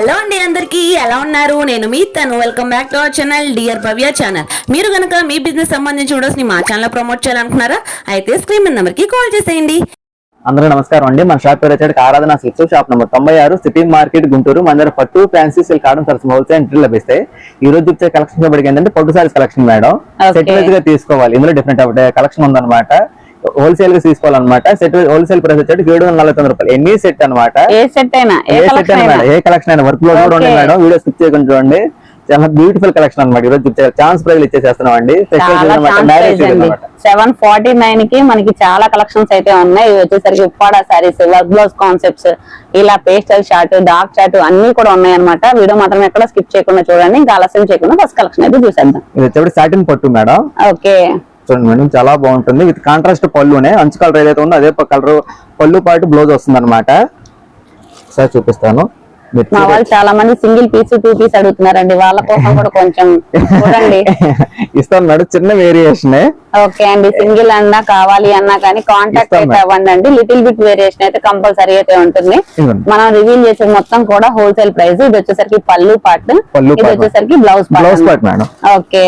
Hello అండి అందరికీ ఎలా ఉన్నారు? నేను మీ తను. Welcome back to our channel dear Bhavya channel మీరు కనుక మీ బిజినెస్ సంబంధించి వీడియోస్ని మా ఛానల్ ప్రమోట్ చేయాలనుకున్నారా అయితే స్క్రీన్ మీద నెంబర్కి కాల్ చేసేయండి. అందరూ నమస్కారం అండి. మన షాప్ పేరు వచ్చేసి ఆరాధన సిక్స్ షాప్ నెంబర్ తొంభై ఆరు సిటీ మార్కెట్ గుంటూరు మన దగ్గర పట్టు ఫ్యాన్సీ సిల్క్ కాటన్ సర్స్ హోల్సేల్ ఎంట్రీ లభిస్తాయి ఈ రోజు చూసే కలెక్షన్ ఏంటంటే పట్టు saris collection madam. Okay. Set వైజ్గా తీసుకోవాలి. ఇందులో డిఫరెంట్ కలెక్షన్ ఉందన్నమాట. హోల్సేల్గా తీసుకోవాలన్నమాట. సెట్ హోల్సేల్ ప్రైస్ వచ్చేసి ఏడు వందల నలభై తొమ్మిది రూపాయలు. ఎన్ని సెట్ అన్నమాట? ఏ సెట్ అయినా ఏ సెట్ కలెక్షన్ అయినా ఏ కలెక్షన్ అయినా వర్క్లో కూడా. మేడం. వీడియో స్కిప్ చేయకుండా చూడండి. చాలా బ్యూటిఫుల్ కలెక్షన్ అన్నమాట. ఈ రోజు ఛాన్స్ ప్రైస్ ఇచ్చేసేస్తున్నాం అండి. అనమాట సెవెన్ ఫార్టీ నైన్కి మనకి చాలా కలెక్షన్స్ అయితే ఉన్నాయి. ఇవి వచ్చేసరికి Uppada saris work blouse concepts ఇలా పేస్టల్ షార్ట్ డార్క్ షార్ట్ అన్ని కూడా ఉన్నాయి అనమాట వీడియో మాత్రం ఎక్కడ స్కిప్ చేయకుండా చూడండి. ఇంకా ఆలస్యం చేయకుండా ఫస్ట్ కలెక్షన్ అయితే చూసేద్దాం. ఇది సాటిన్ పట్టు మేడం. ఓకే చూడండి మేడం చాలా బాగుంటుంది. విత్ కాంట్రాస్ట్ పళ్ళునే అంచు కలర్ ఏదైతే ఉందో అదే కలర్ పళ్ళు పాటు బ్లౌజ్ వస్తుంది అనమాట సార్ చూపిస్తాను. మా వాళ్ళు చాలా మంది సింగిల్ పీస్ టూ పీస్ అడుగుతున్నారండి. వాళ్ళ కోసం కూడా కొంచెం చూడండి. ఇస్తాను మేడం చిన్న వేరియేషన్. ఓకే అండి సింగిల్ అన్నా కావాలి అన్నా కానీ కాంటాక్ట్ ఇస్తాం అయితే. అవ్వండి అండి లిటిల్ బిట్ వేరియేషన్ అయితే కంపల్సరీ అయితే ఉంటుంది. మనం రివీల్ చేసే మొత్తం కూడా హోల్సేల్ ప్రైస్. ఇది వచ్చేసరికి పళ్ళు పార్ట్. ఇది. వచ్చేసరికి blouse blouse part okay.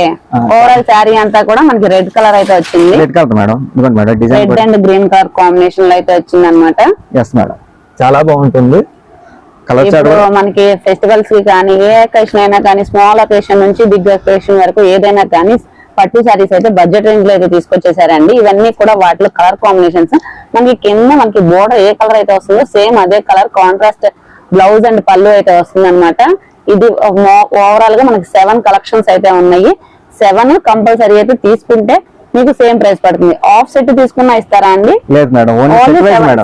Overall sari అంతా కూడా మనకి రెడ్ కలర్ అయితే వచ్చింది. Red colour madam. Red and green colour కాంబినేషన్లో అయితే వచ్చింది అనమాట చాలా బాగుంటుంది. ఇప్పుడు మనకి ఫెస్టివల్స్కి కానీ ఏ అకేషన్ అయినా కానీ స్మాల్ అకేషన్ నుంచి బిగ్ అకేషన్ వరకు ఏదైనా కానీ పట్టు సారీస్ అయితే బడ్జెట్ రేంజ్లో అయితే తీసుకొచ్చేసారండి. ఇవన్నీ కూడా వాటిలో కలర్ కాంబినేషన్స్ మనకి కింద మనకి బోర్డర్ ఏ కలర్ అయితే వస్తుందో సేమ్ అదే కలర్ కాంట్రాస్ట్ బ్లౌజ్ అండ్ పళ్ళు అయితే వస్తుంది అనమాట ఇది ఓవరాల్గా మనకి సెవెన్ కలెక్షన్స్ అయితే ఉన్నాయి. సెవెన్ కంపల్సరీ అయితే తీసుకుంటే మీకు సేమ్ ప్రైస్ పడుతుంది. ఆఫ్ సెట్ తీసుకున్నా ఇస్తారా అండి? లేదు madam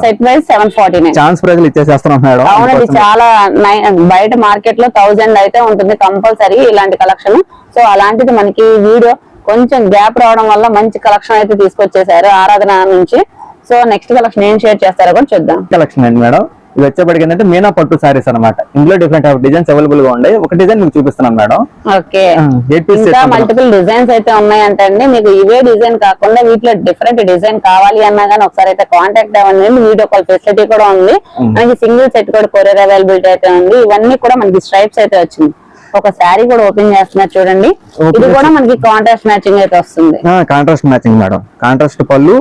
set wise seven forty nine chance price ఇచ్చేసేస్తున్నాం madam. అవునండి. చాలా బయట మార్కెట్లో థౌజండ్ అయితే ఉంటుంది కంపల్సరీ ఇలాంటి కలెక్షన్ సో అలాంటిది మనకి వీడియో కొంచెం గ్యాప్ రావడం వల్ల మంచి కలెక్షన్ అయితే తీసుకొచ్చేసారు ఆరాధన నుంచి. సో నెక్స్ట్ కలెక్షన్ ఏం షేర్ చేస్తారో కూడా చూద్దాం. కలెక్షన్ అండి మేడం? ఇది వచ్చేప్పటికి ఏంటంటే మీనా పట్టు సారీస్ అన్నమాట. ఇందులో డిఫరెంట్ డిజైన్స్ అవైలబుల్గా ఉన్నాయి. ఒక డిజైన్ మీకు చూపిస్తున్నాను మేడం. ఓకే. మల్టిపుల్ డిజైన్స్ అయితే ఉన్నాయంటే అండి మీకు ఇవే డిజైన్ కాకుండా వీటిలో డిఫరెంట్ డిజైన్ కావాలి అన్నా కానీ ఒకసారి అయితే కాంటాక్ట్ అవ్వండి. వీడియో కాల్ ఫెసిలిటీ కూడా ఉంది. మనకి సింగిల్ సెట్ కూడా కొరియర్ అవైలబిలిటీ అయితే ఉంది. ఇవన్నీ కూడా మనకి స్ట్రైప్స్ అయితే వచ్చింది. ఒక శారీ కూడా ఓపెన్ చేస్తున్నారు చూడండి. ఇది కూడా మనకి కాంట్రాస్ట్ మ్యాచింగ్ అయితే వస్తుంది. Contrast matching madam. కాంట్రాస్ట్ పళ్ళు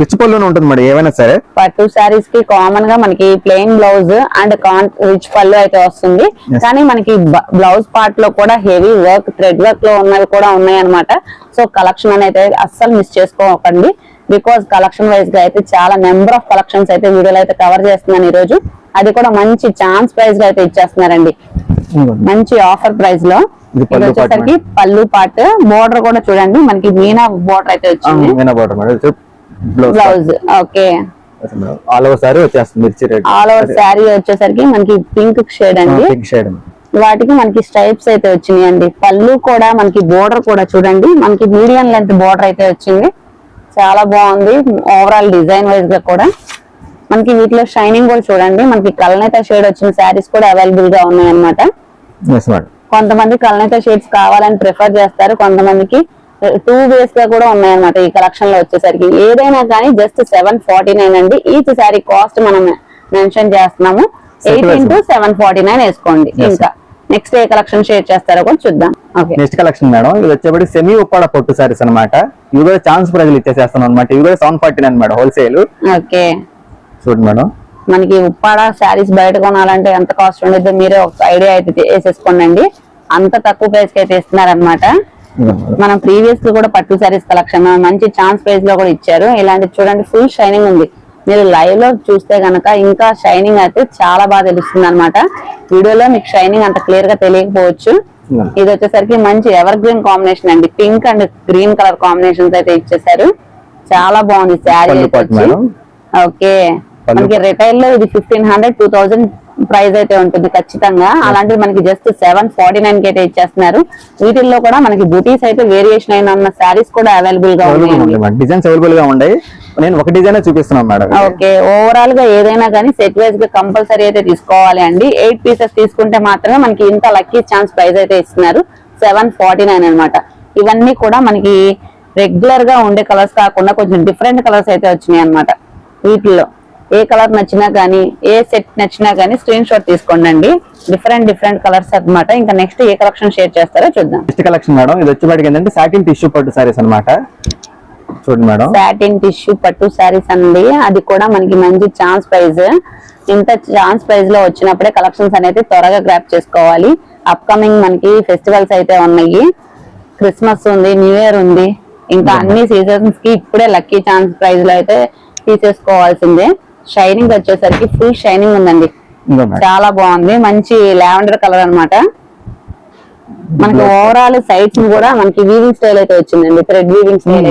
రిచ్ పళ్ళునే ఉంటుంది మేడం ఏమైనా సరే? పట్టు శారీస్కి కామన్గా మనకి ప్లెయిన్ బ్లౌజ్ అండ్ కాన్ రిచ్ పళ్ళు అయితే వస్తుంది. కానీ మనకి బ్లౌజ్ పార్ట్లో కూడా హెవీ వర్క్ థ్రెడ్ వర్క్లో ఉన్నవి కూడా ఉన్నాయి అనమాట సో కలెక్షన్ అనేది అస్సలు మిస్ చేసుకోకండి. బికాస్ కలెక్షన్ వైజ్గా అయితే చాలా నెంబర్ ఆఫ్ కలెక్షన్స్ అయితే వీడియోలో అయితే కవర్ చేస్తున్నాను ఈ రోజు అది కూడా మంచి ఛాన్స్ ప్రైస్లో అయితే ఇచ్చేస్తున్నారండి. మంచి ఆఫర్ ప్రైస్లో. వచ్చేసరికి పళ్ళు పార్ట్ బోర్డర్ కూడా చూడండి. మనకి మీనా బోర్డర్ అయితే వచ్చింది. Meena border madam blouse okay all over sari వచ్చేస్తుంది మిర్చి రెడ్ ఆల్ ఓవర్ శారీ వచ్చేసరికి మనకి పింక్ షేడ్ అండి. పింక్ షేడ్ వాటికి మనకి స్ట్రైప్స్ అయితే వచ్చినాయి అండి పళ్ళు కూడా మనకి బోర్డర్ కూడా చూడండి. మనకి మీడియం లెంత్ బోర్డర్ అయితే వచ్చింది. చాలా బాగుంది. ఓవరాల్ డిజైన్ వైజ్గా కూడా. మనకి వీటిలో షైనింగ్ కూడా చూడండి. మనకి కలనేత షేడ్ వచ్చిన శారీస్ కూడా అవైలబుల్గా ఉన్నాయి మేడం కొంతమంది కలనేత షేడ్స్ కావాలని ప్రిఫర్ చేస్తారు. కొంతమందికి టూ వేస్గా కూడా ఉన్నాయన్నమాట ఈ కలెక్షన్లో వచ్చేసరికి. ఏదైనా కానీ జస్ట్ సెవెన్ ఫార్టీ నైన్ అండి. ఈచ్ శారీ కాస్ట్ మనం మెన్షన్ చేస్తున్నాము. Eighteen to seven forty nine వేసుకోండి. ఇంకా నెక్స్ట్ ఏ కలెక్షన్ షేర్ చేస్తారో కూడా చూద్దాం. ఓకే నెక్స్ట్ కలెక్షన్ మేడం ఇది వచ్చేప్పటి సెమీ ఉప్పాడ పొట్టు సారీస్ అన్నమాట. ఇవి కూడా ఛాన్స్ ప్రైజ్లు ఇచ్చేసేస్తాను అనమాట ఇవి కూడా seven forty nine madam wholesale okay చూడండి మేడం. మనకి ఉప్పాడ శారీస్ బయట కొనాలంటే ఎంత కాస్ట్ ఉండేదో మీరే ఒక ఐడియా అయితే వేసేసుకోండి అంత తక్కువ ప్రైస్కి అయితే ఇస్తున్నారనమాట. మనం ప్రీవియస్ కూడా పట్టు సారీస్ కలెక్షన్ మంచి ఛాన్స్ ప్రైస్లో కూడా ఇచ్చారు. ఇలాంటి చూడండి ఫుల్ షైనింగ్ ఉంది. మీరు లైవ్లో చూస్తే గనక ఇంకా షైనింగ్ అయితే చాలా బాగా తెలుస్తుంది అనమాట వీడియోలో మీకు షైనింగ్ అంత క్లియర్గా తెలియకపోవచ్చు. ఇది వచ్చేసరికి మంచి ఎవర్ గ్రీన్ కాంబినేషన్ అండి. Pink and green colour combinations అయితే ఇచ్చేసారు చాలా బాగుంది శారీ. ఓకే. మనకి రిటైల్లో ఇది fifteen hundred two thousand price అయితే ఉంటుంది ఖచ్చితంగా. అలాంటిది మనకి జస్ట్ సెవెన్ ఫార్టీ నైన్కి అయితే ఇచ్చేస్తున్నారు. వీటిల్లో కూడా మనకి బుటీస్ అయితే వేరియేషన్ అయిన ఉన్న శారీస్ కూడా అవైలబుల్గా మేడం. డిజైన్స్ అవైలబుల్గా ఉన్నాయి. నేను ఒక డిజైన్ చూపిస్తున్నాను మేడం ఓకే ఓవరాల్గా ఏదైనా కానీ సెట్ వైజ్గా కంపల్సరీ అయితే తీసుకోవాలి అండి. ఎయిట్ పీసెస్ తీసుకుంటే మాత్రమే మనకి ఇంత లక్కీ ఛాన్స్ ప్రైస్ అయితే ఇస్తున్నారు. సెవెన్ ఫార్టీ నైన్ అనమాట ఇవన్నీ కూడా మనకి రెగ్యులర్గా ఉండే కలర్స్ కాకుండా కొంచెం డిఫరెంట్ కలర్స్ అయితే వచ్చినాయి అన్నమాట. వీటిల్లో. ఏ కలర్ నచ్చినా కానీ ఏ సెట్ నచ్చినా కానీ స్క్రీన్ షాట్ తీసుకోండి డిఫరెంట్ డిఫరెంట్ కలర్స్ అన్నమాట. ఇంకా నెక్స్ట్ ఏ కలెక్షన్ షేర్ చేస్తారో చూద్దాం. నెక్స్ట్ కలెక్షన్ మేడం ఇది వచ్చేపాటికి ఏంటంటే సాటిన్ టిష్యూ పట్టు సారీస్ అన్నమాట. చూడండి మేడం. సాటిన్ టిష్యూ పట్టు శారీస్ అండి. అది కూడా మనకి మంచి ఛాన్స్ ప్రైజ్ ఇంత ఛాన్స్ ప్రైజ్లో వచ్చినప్పుడే కలెక్షన్స్ అనేది త్వరగా గ్రాప్ చేసుకోవాలి. అప్కమింగ్ మనకి ఫెస్టివల్స్ అయితే ఉన్నాయి. క్రిస్మస్ ఉంది న్యూ ఇయర్ ఉంది. ఇంకా అన్ని సీజన్స్కి ఇప్పుడే లక్కీ ఛాన్స్ ప్రైజ్లో అయితే తీసేసుకోవాల్సిందే. షైనింగ్ వచ్చేసరికి ఫుల్ షైనింగ్ ఉందండి. చాలా బాగుంది. మంచి లావెండర్ కలర్ అన్నమాట. మనకి ఓవరాల్ సైడ్స్ కూడా మనకి వీవింగ్ స్టైల్ అయితే వచ్చిందండి. Thread weaving style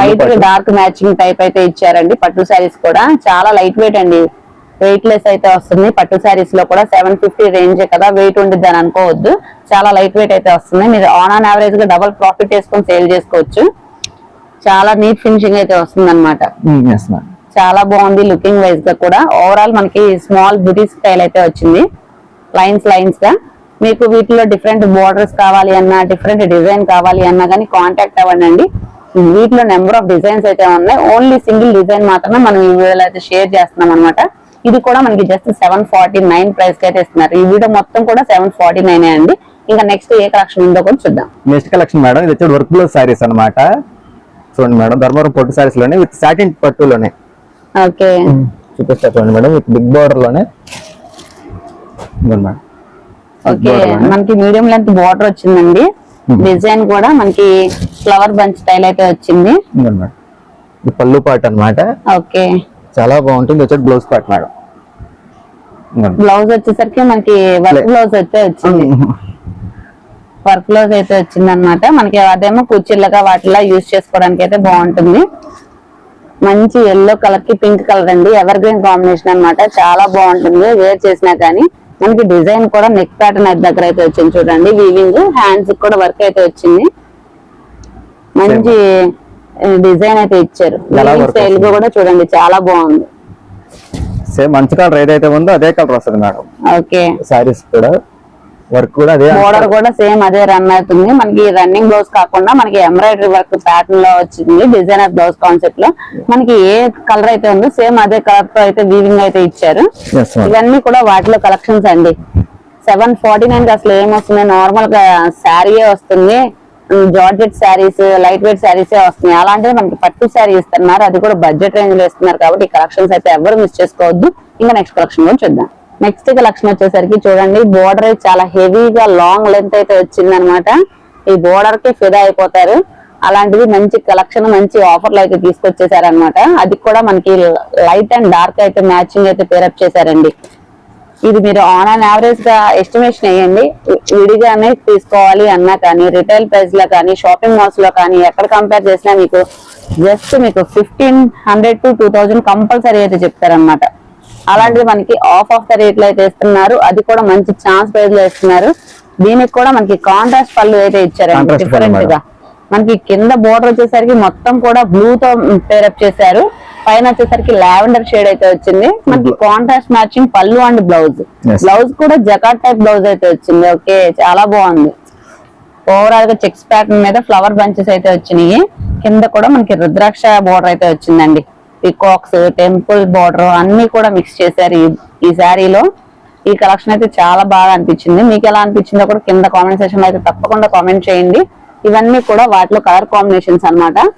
light dark matching type అయితే ఇచ్చారండి. పట్టు శారీస్ కూడా. చాలా లైట్ వెయిట్ అండి. వెయిట్ లెస్ అయితే వస్తుంది. పట్టు శారీస్లో కూడా సెవెన్ ఫిఫ్టీ రేంజ్ కదా. వెయిట్ ఉండిద్ది అని అనుకోవద్దు. చాలా లైట్ వెయిట్ అయితే వస్తుంది. మీరు ఆన్ ఆన్ యావరేజ్గా డబల్ ప్రాఫిట్ వేసుకొని సేల్ చేసుకోవచ్చు. చాలా నీట్ ఫినిషింగ్ అయితే వస్తుంది అనమాట మేడం చాలా బాగుంది లుకింగ్ వైజ్గా కూడా. ఓవరాల్ మనకి స్మాల్ బుటీ స్టైల్ అయితే వచ్చింది. లైన్స్ లైన్స్గా. మీకు వీటిలో డిఫరెంట్ బోర్డర్స్ కావాలి అన్నా డిఫరెంట్ డిజైన్ కావాలి అన్నా కానీ కాంటాక్ట్ అవ్వండి వీటిలో నెంబర్ ఆఫ్ డిజైన్స్ అయితే ఉన్నాయి. ఓన్లీ సింగిల్ డిజైన్ మాత్రమే మనం ఈ వీడియోలో అయితే షేర్ చేస్తున్నాం అనమాట ఇది కూడా మనకి జస్ట్ సెవెన్ ఫార్టీ నైన్ ప్రైస్కి అయితే ఇస్తున్నారు. ఈ వీడియో మొత్తం కూడా సెవెన్ ఫార్టీ నైన్ అండి. ఇంకా నెక్స్ట్ ఏ కలెక్షన్ ఉందో కూడా చూద్దాం. నెక్స్ట్ కలెక్షన్ మేడం ఇది వచ్చి వర్క్ బ్లౌజ్ సారీస్ అన్నమాట. చూడండి మేడం ధర్మవరం పట్టు సారీస్లోనే విత్ సాటిన్ పట్టులోనే ఓకే. చూపిస్తా చూడండి మేడం విత్ బిగ్ బోర్డర్లోనే. మేడం. ఓకే. మనకి మీడియం లెంత్ బార్డర్ వచ్చిందండి. డిజైన్ కూడా మనకి ఫ్లవర్ బంచ్ స్టైల్ అయితే వచ్చింది. మేడం. ఇది పళ్ళు పాట్ అన్నమాట. ఓకే. చాలా బాగుంటుంది. ఇది వచ్చి బ్లౌజ్ పార్ట్ మేడం. బ్లౌజ్ వచ్చేసరికి మనకి వర్క్ బ్లౌజ్ అయితే వచ్చింది. వర్క్ బ్లౌజ్ అయితే వచ్చింది అనమాట మనకి అదేమో కుర్చీలుగా వాటిలా యూజ్ చేసుకోవడానికి అయితే బాగుంటుంది. మంచి ఎల్లో కలర్కి పింక్ కలర్ అండి. ఎవర్ గ్రీన్ కాంబినేషన్ అన్నమాట. చాలా బాగుంటుంది. వేర్ చేసినా కానీ మనకి డిజైన్ కూడా నెక్ ప్యాటర్న్ అయితే దగ్గర అయితే వచ్చింది చూడండి. వీవింగ్ హ్యాండ్స్ కూడా వర్క్ అయితే వచ్చింది. మంచి డిజైన్ అయితే ఇచ్చారు. స్టైల్? కూడా చూడండి. చాలా బాగుంది. సేమ్ మంచి కలర్ ఏదైతే ఉందో అదే కలర్ వస్తుంది మేడం. ఓకే. సారీస్ కూడా. వర్క్ కూడా అదే బోర్డర్ కూడా సేమ్ అదే రన్ అవుతుంది. మనకి రన్నింగ్ బ్లౌజ్ కాకుండా మనకి ఎంబ్రాయిడరీ వర్క్ ప్యాటర్న్లో వచ్చింది డిజైనర్ బ్లౌజ్ కాన్సెప్ట్లో. మనకి ఏ కలర్ అయితే ఉందో సేమ్ అదే కలర్తో అయితే వీవింగ్ అయితే ఇచ్చారు. ఇవన్నీ కూడా వాటిలో కలెక్షన్స్ అండి. సెవెన్ ఫార్టీ నైన్ అసలు ఏమొస్తుంది నార్మల్గా శారీయే వస్తుంది. Georgette saris light weight saris వస్తున్నాయి. అలాంటిది మనకి పట్టు శారీ ఇస్తున్నారు. అది కూడా బడ్జెట్ రేంజ్లో ఇస్తున్నారు కాబట్టి ఈ కలెక్షన్స్ అయితే ఎవరు మిస్ చేసుకోవద్దు. ఇంకా నెక్స్ట్ కలెక్షన్ కూడా చూద్దాం. నెక్స్ట్ కలెక్షన్ వచ్చేసరికి చూడండి బోర్డర్ చాలా హెవీగా లాంగ్ లెంత్ అయితే వచ్చింది అనమాట ఈ బోర్డర్కి ఫిదా అయిపోతారు. అలాంటిది మంచి కలెక్షన్ మంచి ఆఫర్లు అయితే తీసుకొచ్చేసారు అనమాట అది కూడా మనకి లైట్ అండ్ డార్క్ అయితే మ్యాచింగ్ అయితే పేరప్ చేశారండి. ఇది మీరు ఆన్ అండ్ యావరేజ్గా ఎస్టిమేషన్ వేయండి. విడిగానే తీసుకోవాలి అన్నా కానీ రిటైల్ ప్రైస్లో కానీ షాపింగ్ మాల్స్లో కానీ ఎక్కడ కంపేర్ చేసినా మీకు జస్ట్ మీకు fifteen hundred to two thousand compulsory అయితే చెప్తారనమాట. అలాంటిది మనకి ఆఫ్ ఆఫ్ ద రేట్లో అయితే ఇస్తున్నారు. అది కూడా మంచి ఛాన్స్ ప్రైస్లో ఇస్తున్నారు. దీనికి కూడా మనకి కాంట్రాస్ట్ పళ్ళు అయితే ఇచ్చారండి. డిఫరెంట్గా. మనకి కింద బోర్డర్ వచ్చేసరికి మొత్తం కూడా బ్లూ తో పేరప్ చేశారు. పైన వచ్చేసరికి లావెండర్ షేడ్ అయితే వచ్చింది. మనకి కాంట్రాస్ట్ మ్యాచింగ్ పళ్ళు అండ్ బ్లౌజ్. బ్లౌజ్ కూడా జకాట్ టైప్ బ్లౌజ్ అయితే వచ్చింది. ఓకే చాలా బాగుంది. ఓవరాల్గా చెక్స్ ప్యాటర్న్ మీద ఫ్లవర్ బంచెస్ అయితే వచ్చినాయి. కింద కూడా మనకి రుద్రాక్ష బోర్డర్ అయితే వచ్చిందండి. పికాక్స్ టెంపుల్ బోర్డర్ అన్ని కూడా మిక్స్ చేశారు ఈ- శారీలో. ఈ కలెక్షన్ అయితే చాలా బాగా అనిపించింది. మీకు ఎలా అనిపించిందో కూడా కింద కామెంట్ సెక్షన్లో అయితే తప్పకుండా కామెంట్ చేయండి. ఇవన్నీ కూడా వాటిలో కలర్ కాంబినేషన్స్ అన్నమాట.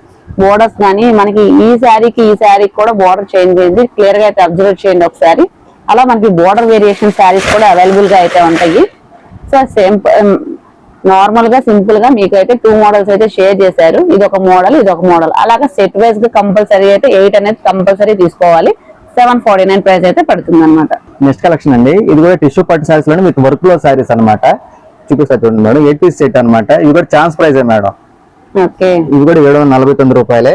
బోర్డర్స్ కానీ మనకి ఈ శారీకి ఈ శారీకి కూడా బోర్డర్ చేంజ్ అయింది. క్లియర్గా అయితే అబ్జర్వ్ చేయండి ఒకసారి. అలా మనకి బోర్డర్ వేరియేషన్ శారీస్ కూడా అవైలబుల్గా అయితే ఉంటాయి. సో సేమ్ నార్మల్గా సింపుల్గా మీకు అయితే టూ మోడల్స్ అయితే షేర్ చేశారు. ఇది ఒక మోడల్ ఇది ఒక మోడల్ అలాగా సెట్ వైజ్గా కంపల్సరీ అయితే ఎయిట్ అనేది కంపల్సరీ తీసుకోవాలి. సెవెన్ ఫార్టీ నైన్ ప్రైస్ అయితే పడుతుంది అనమాట నెక్స్ట్ కలెక్షన్ అండి. ఇది కూడా టిష్యూ పట్టు సారీస్లోనే మీకు వర్క్లో సారీస్ అన్నమాట. చూపిస్తా చూడండి మేడం. ఎయిట్ పీస్ సెట్ అన్నమాట. ఇది కూడా ఛాన్స్ ప్రైస్ మేడం. ఓకే. ఇది కూడా ఏడు వందల నలభై తొమ్మిది రూపాయలే.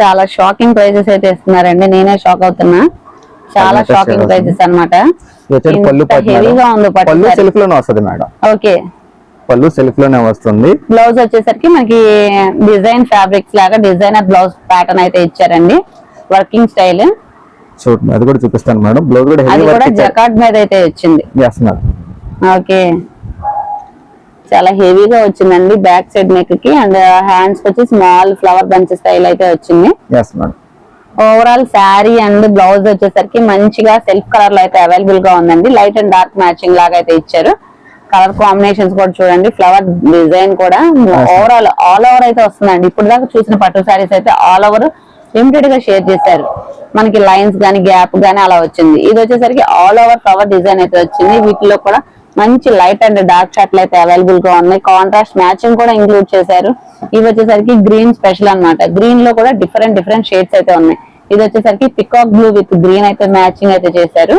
చాలా షాకింగ్ ప్రైజెస్ అయితే ఇస్తున్నారండి. నేనే షాక్ అవుతున్నా. చాలా షాకింగ్ ప్రైజెస్ అనమాట పళ్ళు సెల్ఫ్లోనే వస్తుంది మేడం. ఓకే. పళ్ళు సెల్ఫ్లోనే వస్తుంది. బ్లౌజ్ వచ్చేసరికి మనకి డిజైన్ ఫ్యాబ్రిక్స్ లాగా డిజైనర్ బ్లౌజ్ ప్యాటర్న్ అయితే ఇచ్చారండి. వర్కింగ్ స్టైల్ చూడండి అది కూడా చూపిస్తాను మేడం. బ్లౌజ్ కూడా అది కూడా జకాట్ మీద అయితే వచ్చింది. ఓకే చాలా హెవీగా వచ్చిందండి బ్యాక్ సైడ్ నెక్కి. అండ్ హ్యాండ్స్ వచ్చి స్మాల్ ఫ్లవర్ బంచ్ స్టైల్ అయితే వచ్చింది. ఓవరాల్ శారీ అండ్ బ్లౌజ్ వచ్చేసరికి మంచిగా సెల్ఫ్ కలర్లో అయితే అవైలబుల్గా ఉందండి. లైట్ అండ్ డార్క్ మ్యాచింగ్ లాగా అయితే ఇచ్చారు. కలర్ కాంబినేషన్స్ కూడా చూడండి ఫ్లవర్ డిజైన్ కూడా. ఓవరాల్ ఆల్ ఓవర్ అయితే వస్తుందండి. ఇప్పుడు దాకా చూసిన పట్టు శారీస్ అయితే ఆల్ ఓవర్ లిమిటెడ్గా షేర్ చేశారు. మనకి లైన్స్ గానీ గ్యాప్ గానీ అలా వచ్చింది. ఇది వచ్చేసరికి ఆల్ ఓవర్ ఫ్లవర్ డిజైన్ అయితే వచ్చింది. వీటిలో కూడా మంచి లైట్ అండ్ డార్క్ షాట్లు అయితే అవైలబుల్గా ఉన్నాయి. కాంట్రాస్ట్ మ్యాచింగ్ కూడా ఇంక్లూడ్ చేశారు. ఇవి వచ్చేసరికి గ్రీన్ స్పెషల్ అన్నమాట. గ్రీన్లో కూడా డిఫరెంట్ డిఫరెంట్ షేడ్స్ అయితే ఉన్నాయి. ఇది వచ్చేసరికి పికాక్ బ్లూ విత్ గ్రీన్ అయితే మ్యాచింగ్ అయితే చేశారు.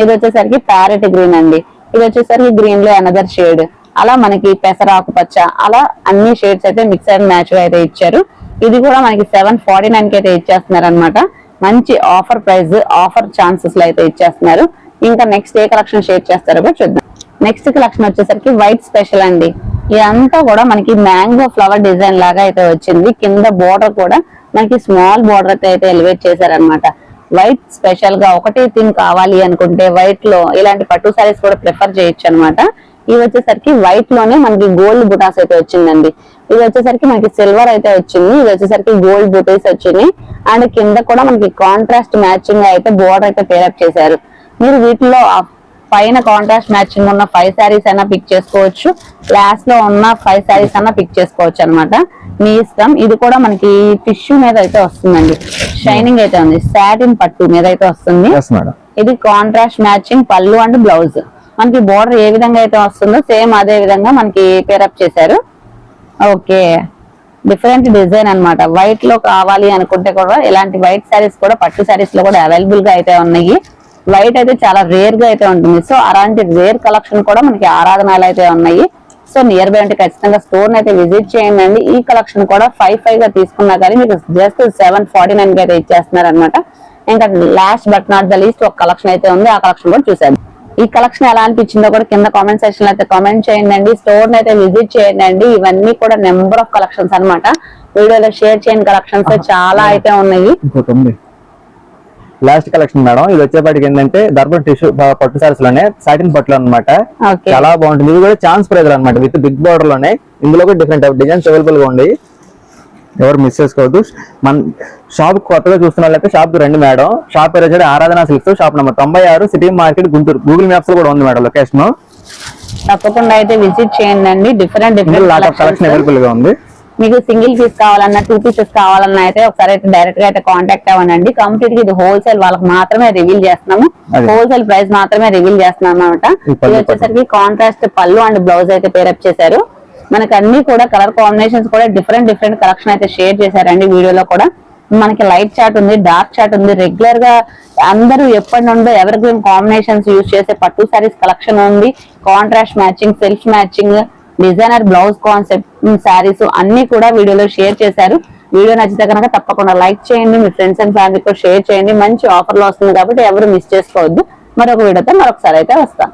ఇది వచ్చేసరికి ప్యారెట్ గ్రీన్ అండి. ఇది వచ్చేసరికి గ్రీన్లో అనదర్ షేడ్ అలా మనకి పెసర ఆకుపచ్చ అలా అన్ని షేడ్స్ అయితే మిక్స్ అండ్ మ్యాచ్ అయితే ఇచ్చారు. ఇది కూడా మనకి సెవెన్ ఫార్టీ నైన్కి అయితే ఇచ్చేస్తున్నారు అనమాట మంచి ఆఫర్ ప్రైస్ ఆఫర్ ఛాన్సెస్లో అయితే ఇచ్చేస్తున్నారు. ఇంకా నెక్స్ట్ ఏ కలెక్షన్ షేర్ చేస్తారో కూడా చూద్దాం. నెక్స్ట్ కలెక్షన్ వచ్చేసరికి వైట్ స్పెషల్ అండి. ఇదంతా కూడా మనకి మ్యాంగో ఫ్లవర్ డిజైన్ లాగా అయితే వచ్చింది. కింద బోర్డర్ కూడా మనకి స్మాల్ బోర్డర్ అయితే అయితే ఎలివేట్ చేశారనమాట వైట్ స్పెషల్గా ఒకటే థింగ్ కావాలి అనుకుంటే వైట్లో ఇలాంటి పట్టు సారీస్ కూడా ప్రిఫర్ చేయొచ్చు అనమాట ఇవి వచ్చేసరికి వైట్లోనే మనకి గోల్డ్ బుటాస్ అయితే వచ్చిందండి. ఇది వచ్చేసరికి మనకి సిల్వర్ అయితే వచ్చింది. ఇది వచ్చేసరికి గోల్డ్ బుటీస్ వచ్చినాయి. అండ్ కింద కూడా మనకి కాంట్రాస్ట్ మ్యాచింగ్ అయితే బోర్డర్ అయితే పేరప్ చేశారు. మీరు వీటిలో పైన కాంట్రాస్ట్ మ్యాచింగ్ ఉన్న ఫైవ్ శారీస్ అయినా పిక్ చేసుకోవచ్చు. లాస్ట్లో ఉన్న ఫైవ్ శారీస్ అయినా పిక్ చేసుకోవచ్చు అన్నమాట. మీ ఇష్టం. ఇది కూడా మనకి టిష్యూ మీద అయితే వస్తుందండి. షైనింగ్ అయితే ఉంది. సాటిన్ పట్టు మీద అయితే వస్తుంది. ఇది కాంట్రాస్ట్ మ్యాచింగ్ పళ్ళు అండ్ బ్లౌజ్ మనకి బోర్డర్ ఏ విధంగా అయితే వస్తుందో సేమ్ అదే విధంగా మనకి పేరప్ చేశారు. ఓకే డిఫరెంట్ డిజైన్ అన్నమాట. వైట్లో కావాలి అనుకుంటే కూడా ఇలాంటి వైట్ శారీస్ కూడా పట్టు శారీస్లో కూడా అవైలబుల్గా అయితే ఉన్నాయి. వైట్ అయితే చాలా రేర్గా అయితే ఉంటుంది. సో అలాంటి రేర్ కలెక్షన్ కూడా మనకి ఆరాధనాలు అయితే ఉన్నాయి. సో నియర్ బై అంటే ఖచ్చితంగా స్టోర్ అయితే విజిట్ చేయండి. అండి ఈ కలెక్షన్ కూడా ఫైవ్ ఫైవ్గా తీసుకున్నా కానీ మీకు జస్ట్ సెవెన్ ఫార్టీ నైన్కి అయితే ఇచ్చేస్తున్నారు అనమాట ఇంకా last but not the least ఒక కలెక్షన్ అయితే ఉంది. ఆ కలెక్షన్ కూడా చూసాను ఈ కలెక్షన్ ఎలా అనిపించిందో కూడా కింద కామెంట్ సెక్షన్లో అయితే కామెంట్ చేయండి. అండి స్టోర్ అయితే విజిట్ చేయండి. అండి ఇవన్నీ కూడా నెంబర్ ఆఫ్ కలెక్షన్స్ అన్నమాట. వీడియోలో షేర్ చేయని కలెక్షన్స్ చాలా అయితే ఉన్నాయి. లాస్ట్ కలెక్షన్ మేడం ఇది వచ్చేపాటికి ఏంటంటే దర్బన్ టిష్యూ పట్టు సారీస్లోనే సాటిన్ పట్టులు అన్నమాట. ఓకే. చాలా బాగుంటుంది. ఇది కూడా ఛాన్స్ ప్రైజ్ అనమాట విత్ బిగ్ బార్డర్లోనే. ఇందులో కూడా డిఫరెంట్ డిజైన్స్ అవైలబుల్గా ఉన్నాయి ఎవరు మిస్ చేసుకోవద్దు. మన షాప్ కొత్తగా చూస్తున్న వాళ్ళైతే షాప్ రండి మేడం షాప్ పేరు వచ్చేది ఆరాధన సిల్క్స్ షాప్ నెంబర్ తొంభై ఆరు సిటీ మార్కెట్ గుంటూరు. గూగుల్ మ్యాప్స్లో కూడా ఉంది మేడం లొకేషన్ తప్పకుండా అయితే విజిట్ చేయండి అండి. డిఫరెంట్ డిఫరెంట్ కలెక్షన్ అవైలబుల్గా ఉంది. మీకు సింగిల్ పీస్ కావాలన్నా టూ పీసెస్ కావాలన్నా అయితే ఒకసారి అయితే డైరెక్ట్గా అయితే కాంటాక్ట్ అవ్వండి కంప్లీట్గా ఇది హోల్సేల్ వాళ్ళకి మాత్రమే రివీల్ చేస్తున్నాము. హోల్సేల్ ప్రైస్ మాత్రమే రివీల్ చేస్తున్నాం అనమాట ఇది వచ్చేసరికి కాంట్రాస్ట్ పళ్ళు అండ్ బ్లౌజ్ అయితే పేరప్ చేశారు. మనకి అన్ని కూడా కలర్ కాంబినేషన్స్ కూడా డిఫరెంట్ డిఫరెంట్ కలెక్షన్ అయితే షేర్ చేశారండి వీడియోలో కూడా. మనకి లైట్ చాట్ ఉంది డార్క్ చాట్ ఉంది. రెగ్యులర్గా అందరూ ఎప్పటి నుండో ఎవర్ గ్రీన్ కాంబినేషన్స్ యూజ్ చేసే పట్టు సారీస్ కలెక్షన్ ఉంది. Contrast matching self matching designer blouse concept saris అన్ని కూడా వీడియోలో షేర్ చేశారు. వీడియో నచ్చితే కనుక తప్పకుండా లైక్ చేయండి మీ ఫ్రెండ్స్ అండ్ ఫ్యామిలీ కూడా షేర్ చేయండి. మంచి ఆఫర్లు వస్తుంది కాబట్టి ఎవరు మిస్ చేసుకోవద్దు. మరొక వీడియోతో మరొకసారి అయితే వస్తాం.